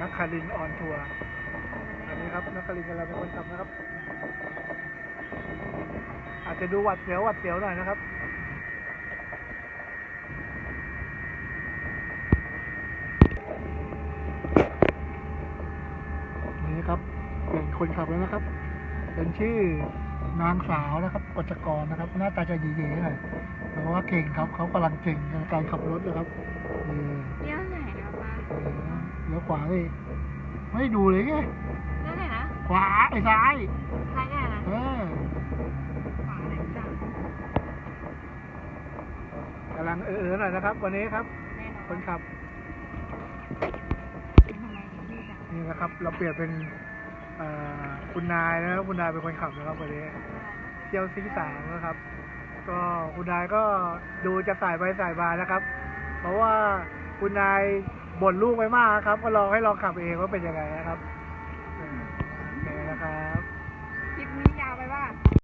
นักคารินออนทัวร์อันนี้ครับนักคารินกำลังเป็นคนขับนะครับ อาจจะดูหวัดเสียวหวัดเสียวหน่อยนะครับนี่ครับเปลี่ยนคนขับแล้วนะครับ เป็นชื่อนางสาวนะครับกฤษกรนะครับ หน้าตาจะหยีๆหน่อยแต่ว่าเก่งครับเขากำลังเก่งในการขับรถนะครับเลี้ยว ขวาเลยไม่ดูเลยไงเลี้ยวไหนนะขวาไอ้ซ้าย ซ้ายแน่นะเออขวาไหนจ้ะกำลังเออๆหน่อยนะครับ วันนี้ครับ แน่นอนคนขับทำไมนี่จ้ะนี่นะครับ เราเปลี่ยนเป็นเอ่อคุณนายนะครับคุณนายเป็นคนขับนะครับวันนี้เที่ยวซีสามนะครับ ก็คุณนายก็ดูจะสายไปสายมานะครับ เพราะว่าคุณนาย บ่นลูกไปมากครับ ก็ลองให้ลองขับเองว่าเป็นยังไงนะครับโอเคนะครับ